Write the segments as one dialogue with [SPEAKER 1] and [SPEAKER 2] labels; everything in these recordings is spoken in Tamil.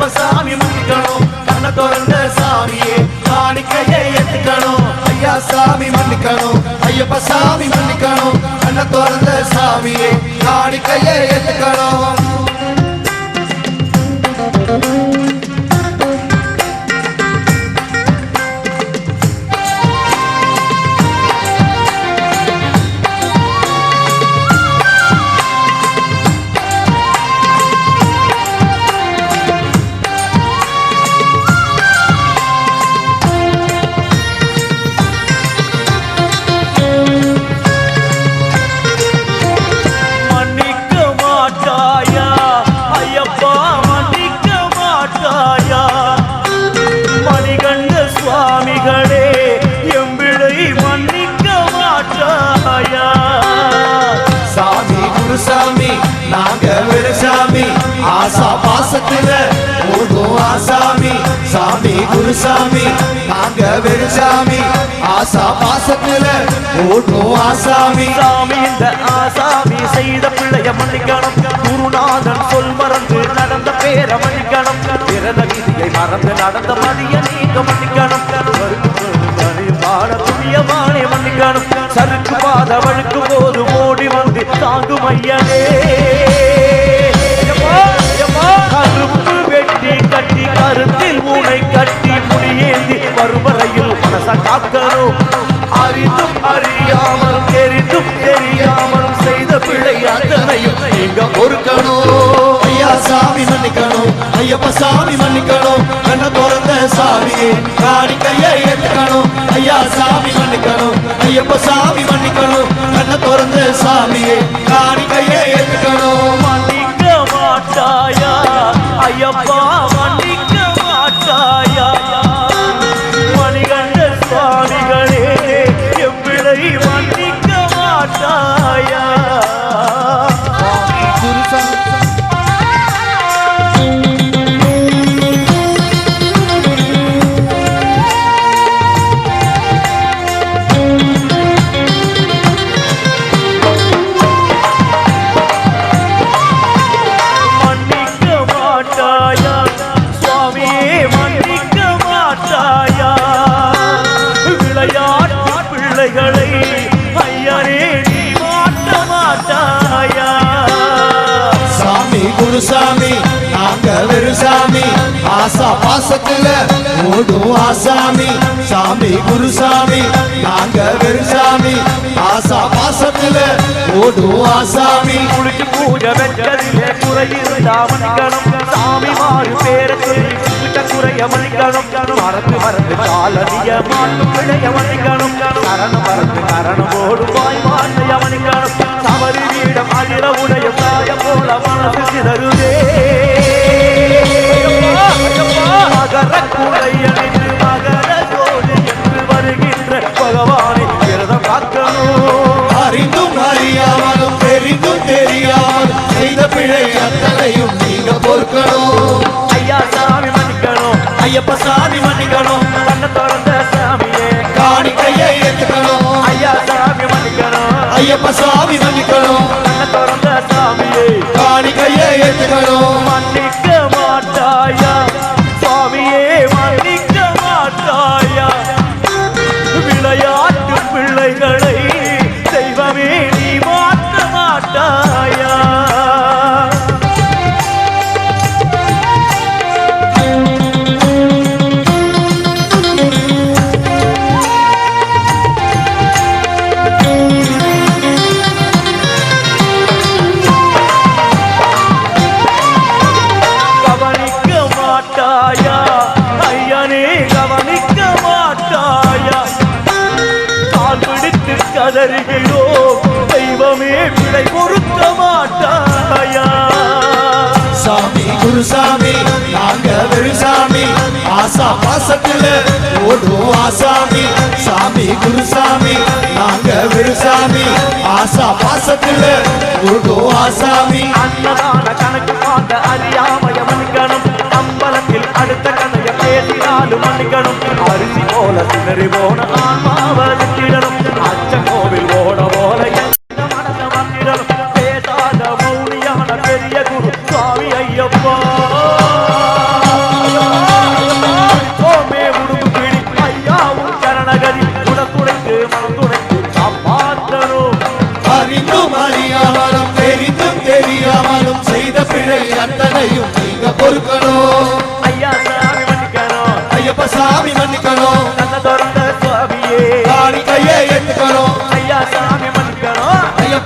[SPEAKER 1] ஐயப்ப சாமி மன்னிக்கணும். கண்ண திறந்த சாமியே காணிக்கையை எடுக்கணும் ஐயா சாமி மன்னிக்கணும். ஐயப்ப சாமி மன்னிக்கணும். கண்ண திறந்த சாமியே காணிக்கையை
[SPEAKER 2] எடுக்கணும்
[SPEAKER 1] சாமி குருசாமி நாங்க வெறுசாமி ஆசா பாசத்துல ஓடும் ஆசாமி. சாமி
[SPEAKER 2] இந்த ஆசாமி செய்த பிள்ளைய மன்னிக்கணும். குருநாதன் சொல் மறந்து நடந்த பேர மன்னிக்கணும். பிறந்த விதியை மறந்து நடந்த மதிய நீங்க மன்னிக்கணும். பாட புண்ணியமானே மன்னிக்கணும். சருக்கு பாத வழுக்கும் போது ஓடி வந்து தாங்கும் ஐயனே முடியேந்தி மறுவரையில் மனச காக்கணும். அறிந்தும் அறியாமல் தெரிந்தும் தெரியாமல் செய்த பிழை அத்தனையும் நீங்க பொறுக்கணும்.
[SPEAKER 1] ஐயா சாமி மன்னிக்கணும். ஐயப்ப சாமி மன்னிக்கணும். கண்ண திறந்த சாமியே கையை எடுக்கணும் ஐயா சாமி மன்னிக்கணும். ஐயப்ப சாமி மன்னிக்கணும். கண்ண பிறந்த சாமியே காணிக்கையை கையை
[SPEAKER 2] எடுக்கணும் மாட்டாயா
[SPEAKER 1] சாமி நாங்க நாங்க வெறுசாமி ஆசா பாசத்துல ஓடும் ஆசாமி சாமி குருசாமி நாங்க வெறுசாமி ஆசா பாசத்துல ஓடும் ஆசாமி.
[SPEAKER 2] குளிச்சு பூஜை வெச்சதிலே குறை இருந்தா சாமி மாறு பேர சொல்லி விட்ட குறைய மன்னிக்கணும் மறந்து மறந்து காலடிய மாட்டு பிழைய மன்னிக்கணும் கரணம் மறந்து கரணம் ஓடும் வாய் மாட்டைய மன்னிக்கணும் தவறு வீடம் அகில உடை மனசு சிதறுதே மகர குழையணிந்து மகர ஜோதி என்று வருகின்ற பகவானை விரதம் காக்கணும்
[SPEAKER 1] அறிந்தும் அறியாமலும் தெரிந்தும் தெரியாமலும் செய்த பிழை அத்தனையும் நீங்க பொறுக்கணும்.
[SPEAKER 2] ஐயா சாமி மன்னிக்கணும். ஐயப்ப சாமி மன்னிக்கணும். கண்ண திறந்த சாமியே.
[SPEAKER 1] காணிக்கையை ஏத்துக்கணும்.
[SPEAKER 2] ஐயா சாமி மன்னிக்கணும்.
[SPEAKER 1] ஐயப்ப சாமி
[SPEAKER 2] கதறுகிறோ தெய்வமே விடை பொருத்த மாட்டாயா.
[SPEAKER 1] சாமி குருசாமி நாங்க வெறுசாமி ஆசா பாசத்துல ஓடும் ஆசாமி. சாமி குருசாமி நாங்க வெறுசாமி ஆசா பாசத்துல ஓடும் ஆசாமி.
[SPEAKER 2] அன்னதான கணக்கு பார்த்த அறியாமய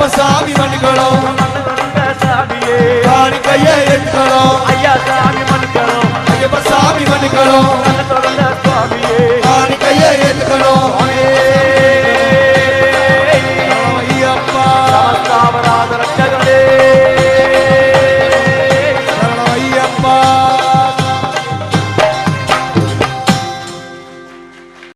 [SPEAKER 2] அப்ப சாமி மன்னிக்கணும் காணிக்கையே எடுக்கணும் ஐயா சாமி மன்னிக்கணும் ஐயப்ப சாமி மன்னிக்கணும்